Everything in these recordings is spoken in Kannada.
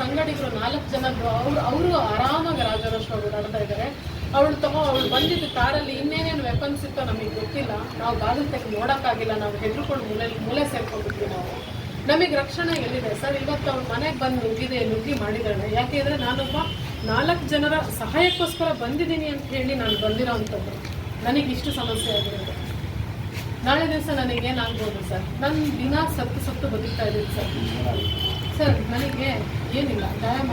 ಸಂಗಡಿಗರು ನಾಲ್ಕು ಜನ ಅವ್ರು, ಅವರು ಆರಾಮಾಗಿ ರಾಜರಷ್ಟು ಓಡಾಡ್ತಾ ಇದ್ದಾರೆ ಅವಳು ತಗೋ, ಅವಳು ಬಂದಿದ್ದು ಕಾರಲ್ಲಿ ಇನ್ನೇನೇನು ವೆಪನ್ಸ್ ಇತ್ತೋ ನಮಗೆ ಗೊತ್ತಿಲ್ಲ. ನಾವು ಬಾಗಿಲು ತೆಗೆದು ನೋಡೋಕ್ಕಾಗಿಲ್ಲ, ನಾವು ಹೆದರ್ಕೊಂಡು ಮೂಲೆ ಮೂಲೆ ಸೇರ್ಕೊಂಡಿದ್ವಿ ನಾವು. ನಮಗೆ ರಕ್ಷಣೆ ಎಲ್ಲಿದೆ? ಸರ್, ಇವತ್ತು ಅವ್ರ ಮನೆಗೆ ಬಂದು ನುಗ್ಗಿದೆ, ನುಗ್ಗಿ ಮಾಡಿದ್ದಾಳೆ. ಯಾಕೆಂದರೆ ನಾನೊಬ್ಬ ನಾಲ್ಕು ಜನರ ಸಹಾಯಕ್ಕೋಸ್ಕರ ಬಂದಿದ್ದೀನಿ ಅಂತ ಹೇಳಿ ನಾನು ಬಂದಿರೋ ಅಂಥದ್ದು. ನನಗೆ ಇಷ್ಟು ಸಮಸ್ಯೆ ಆಗಿರೋದು ನಾಳೆ ದಿವಸ ನನಗೇನಾಗ್ಬೋದು ಸರ್? ನನ್ನ ದಿನ ಸತ್ತು ಸತ್ತು ಬದುಕ್ತಾ ಇದ್ದೀನಿ ಸರ್. ಸರ್ ನನಗೆ ಏನಿಲ್ಲ ಸರ್.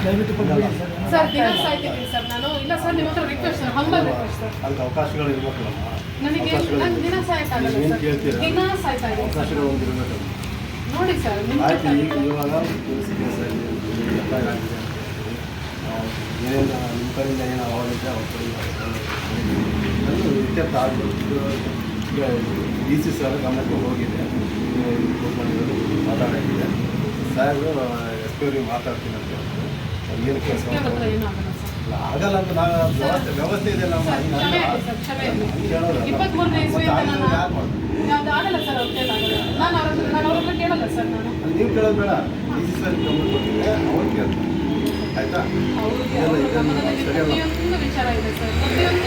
ಸರ್ ಸರ್ ದಿನ ಸಾಯ್ತಿದ್ದೀನಿ ಸರ್ ನಾನು. ಇಲ್ಲ ಸರ್ ನಿಮ್ಮ ಹತ್ರ request sir humble request sir. ಅದಕ್ಕೆ ಅವಕಾಶಗಳು ನನಗೆ ನಾನು ದಿನ ಸಾಯ್ತಾಗಲ್ಲ ಸರ್. ದಿನ ಸಾಯ್ತಾ ಇದ್ದೀನಿ ಅವಕಾಶಗಳು ಒಂದು ಇರಬೇಕಲ್ಲ ನೋಡಿ ಸರ್ ನಿಮ್ಮ ಆಯ್ತು ಈಗ ಇವಾಗ ಏನೇನು ನಿಮ್ಮ ಕಡೆಯಿಂದ ಏನು ಅವಾಗಿದ್ದೆ ಅವ್ರ ಕಡೆಯಿಂದ ಅದು ಇತ್ಯರ್ಥ ಆಗಬೇಕು ಈಗ ಡಿ ಸಿ ಸರ್ ಗಮನಕ್ಕೆ ಹೋಗಿದೆ. ಕೂತ್ಕೊಂಡಿರೋದು ಮಾತಾಡೋಗಿದೆ ಸರ್ ಎಸ್ ಪಿ ಅವ್ರಿಗೆ ಮಾತಾಡ್ತೀನಿ ಅಂತ ಹೇಳಿದ್ರು ಏನು ಕೆಲಸ ಆಗಲ್ಲ ಅಂತ ನಾವು ವ್ಯವಸ್ಥೆ ವ್ಯವಸ್ಥೆ ಇದೆ ನಮ್ಮ ನೀವು ಕೇಳೋದು ಬೇಡ ಡಿ ಸಿ ಸರ್ ಗಮನ ಕೊಟ್ಟಿದ್ರೆ ಅವ್ರು ಕೇಳ್ತಾರೆ ಆಯ್ತಾ ಅವ್ರಿಗೆ ಇಲ್ಲ, ವಿಚಾರ ಇದೆ ಸರ್ ಸರಿಯಲ್ಲ.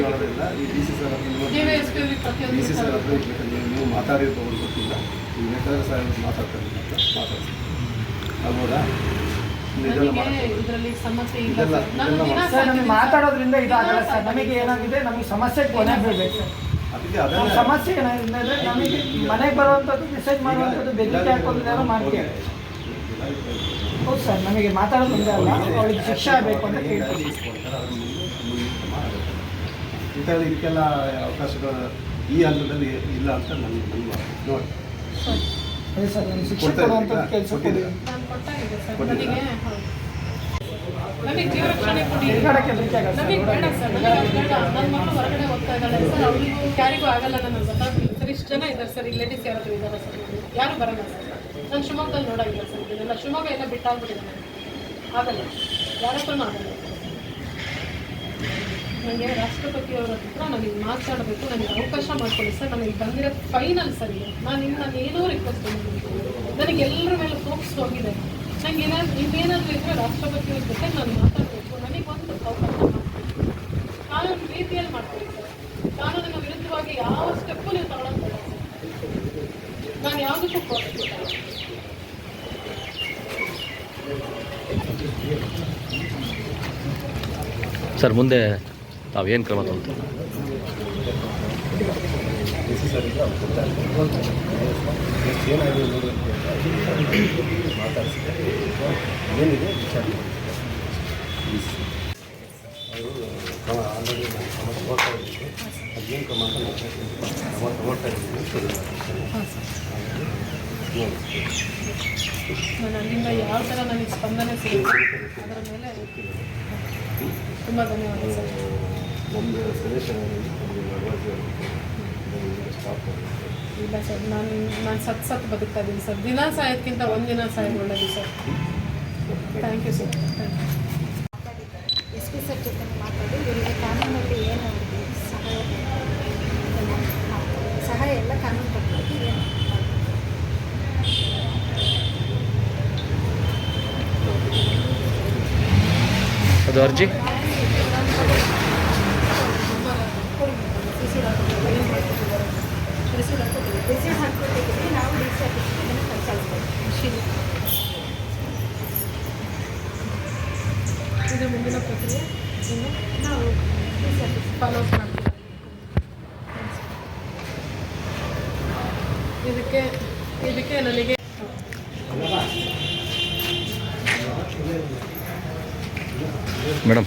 ಇದೆ ಸರ್ ಈ ಡಿ ಸಿ ಡಿ ಸಿ ಹತ್ರ ನೀವು ಮಾತಾಡಿರ್ಬೋದು ಗೊತ್ತಿಲ್ಲ ಮಾತಾಡ್ತಾರೆ ಆಗ್ಬೋದಾ ಮಾತಾಡೋದ್ರಿಂದ ಇದಾಗಲ್ಲ ಸರ್ ನಮಗೆ ಏನಾಗಿದೆ ನಮಗೆ ಸಮಸ್ಯೆ ಕೊನೆ ಬೀಳ್ಬೇಕು ಸರ್ ಅದಕ್ಕೆ ನಮ್ಮ ಸಮಸ್ಯೆ ಏನಾಗಿದೆ ಅಂದರೆ ನಮಗೆ ಮನೆಗೆ ಬರುವಂಥದ್ದು ಮೆಸೇಜ್ ಮಾಡುವಂಥದ್ದು ಬೆದರಿಕೆ ಹಾಕೋದ್ರಿಂದ ಮಾಡ್ತೀವಿ ಹೌದು ಸರ್ ನಮಗೆ ಮಾತಾಡೋದು ಒಂದೇ ಅಲ್ಲ ಅವಳಿಗೆ ಶಿಕ್ಷೆ ಆಗಬೇಕು ಅಂತ ಕೇಳ್ತೀವಿ ಇಂಥದ್ದು ಇದಕ್ಕೆಲ್ಲ ಅವಕಾಶಗಳು ಈ ಹಂತದಲ್ಲಿ ಇಲ್ಲ ಅಂತ ನನ್ನ ನನ್ನ ನೋಡಿ. ಇದ್ದೀರಾ? ನನಗೆ ಜೀವ ರಕ್ಷಣೆ ಕೊಡಿ. ನಮಗೆ ಬೇಡ ಸರ್. ನನಗೆ ಬೇಡ ನನ್ನ ಮಗಳು ಹೊರಗಡೆ ಹೋಗ್ತಾ ಇದ್ದಾಳೆ ಸರ್. ಅವಳಿಗೂ ಯಾರಿಗೂ ಆಗಲ್ಲ ನನಗೆ ಗೊತ್ತಾಗ್ತಿಲ್ಲ ಸರ್ ಇಷ್ಟು ಜನ ಇದ್ದಾರೆ ಸರ್. ರಿಲೇಟಿವ್ಸ್ ಯಾರಾದರೂ ಇದ್ದಾರೆ ಸರ್. ಯಾರು ಬರಲ್ಲ ಸರ್. ನಾನು ಶಿವಮೊಗ್ಗದಲ್ಲಿ ನೋಡೋಂಗಿಲ್ಲ ಸರ್. ಇದನ್ನೆಲ್ಲ ಶಿವಮೊಗ್ಗ ಎಲ್ಲ ಬಿಟ್ಟಾಗ್ಬಿಟ್ಟಿದೆ ಆಗಲ್ಲ. ಯಾರ ಹತ್ರನೂ ಆಗಲ್ಲ. ನನಗೆ ರಾಷ್ಟ್ರಪತಿಯವರ ಹತ್ರ ನನಗೆ ಮಾತಾಡಬೇಕು, ನನಗೆ ಅವಕಾಶ ಮಾಡ್ಕೊಳ್ಳಿ. ಸರ್ ನನಗೆ ಬಂದಿರೋ ಫೈನಲ್ ಸರ್. ನಾನು ಇನ್ನು ನಾನು ಏನೋ ರಿಕ್ವೆಸ್ಟ್ ನನಗೆ ಎಲ್ಲರ ಮೇಲೆ ಫೋಕಸ್ ಹೋಗಿದೆ. ನನಗೆ ಏನಾದ್ರು ಇನ್ನೇನಾದರೂ ಇದ್ದರೆ ರಾಷ್ಟ್ರಪತಿಯವ್ರ ಜೊತೆ ನಾನು ಮಾತಾಡಬೇಕು. ನನಗೆ ಒಂದು ಅವಕಾಶ ಮಾಡ್ತೀನಿ ಕಾನೂನು ರೀತಿಯಲ್ಲಿ ಮಾಡ್ತೀನಿ ಸರ್. ಕಾನೂನಿನ ವಿರುದ್ಧವಾಗಿ ಯಾವ ಸ್ಟೆಪ್ಪು ನೀವು ಸರ್. ನಾನು ಯಾವುದಕ್ಕೂ ಕೊಡ್ತೀನಿ ಸರ್, ಮುಂದೆ ತಾವೇನು ಕ್ರಮ ತಗೊಳ್ತೀವಿ ಡಿ ಸಿ ಸರ್ ಇದ್ರೆ ಅವ್ರು ಕೊಡ್ತಾರೆ ಏನಾಗಿದೆ ಅಂತ ಹೇಳಿ ಮಾತಾಡಿಸಿದ್ದಾರೆ ಏನಿದೆ ವಿಚಾರ ಡಿ ಸಿ ಅವರು ಕ್ರಮ ಆಲ್ರೆಡಿ ನಾನು ಕ್ರಮ ತಗೊಳ್ತಾ ಇದ್ದೀನಿ ಅದೇನು ಅಂತ ನಾನು ಹೇಳ್ತೀನಿ. ಕ್ರಮ ತಗೊಳ್ತಾ ಹಾಂ ಸರ್ ನೋಡಿ ನಾನು ಅಲ್ಲಿಂದ ಯಾವ ಥರ ನನಗೆ ಸ್ಪಂದನೆ ಸಿಗುತ್ತೆ ಅದರ ಮೇಲೆ ತುಂಬ ಧನ್ಯವಾದ ಸಜೆಷನ್ ಸ್ಟಾಪ್ ಇಲ್ಲ ಸರ್ ನಾನು ನಾನು ಸತ್ ಸತ್ ಬದುಕ್ತಾ ಇದ್ದೀನಿ ಸರ್. ದಿನ ಸಾಯೋದಕ್ಕಿಂತ ಒಂದಿನ ಸಾಯೋದು ಒಳ್ಳೆಯದು sir. Thank you sir thank you S P sir ಜೊತೆ ಮಾತಾಡಿ ಇವರಿಗೆ ಕಾನೂನಲ್ಲಿ ಏನು ಅವ್ರಿಗೆ ಸಹಾಯ ಸಹಾಯ ಎಲ್ಲ ಕಾನೂನು ಪರವಾಗಿ ಏನು ಅದು ಅರ್ಜಿ? ರಿಸೀವ್ ಹಾಕ್ಕೊಟ್ಟಿದ್ದೀವಿ ನಾವು ಡಿ ಸಿ ಆಫೀಸ್ಗೆ ಕಳಿಸ್ಕೊಡ್ತೀವಿ ಇದು ಮುಂದಿನ ಪ್ರಕ್ರಿಯೆ ಇನ್ನು ನಾವು ಫಾಲೋ ಮಾಡ್ತೀವಿ ಇದಕ್ಕೆ ಇದಕ್ಕೆ ನನಗೆ ಮೇಡಮ್.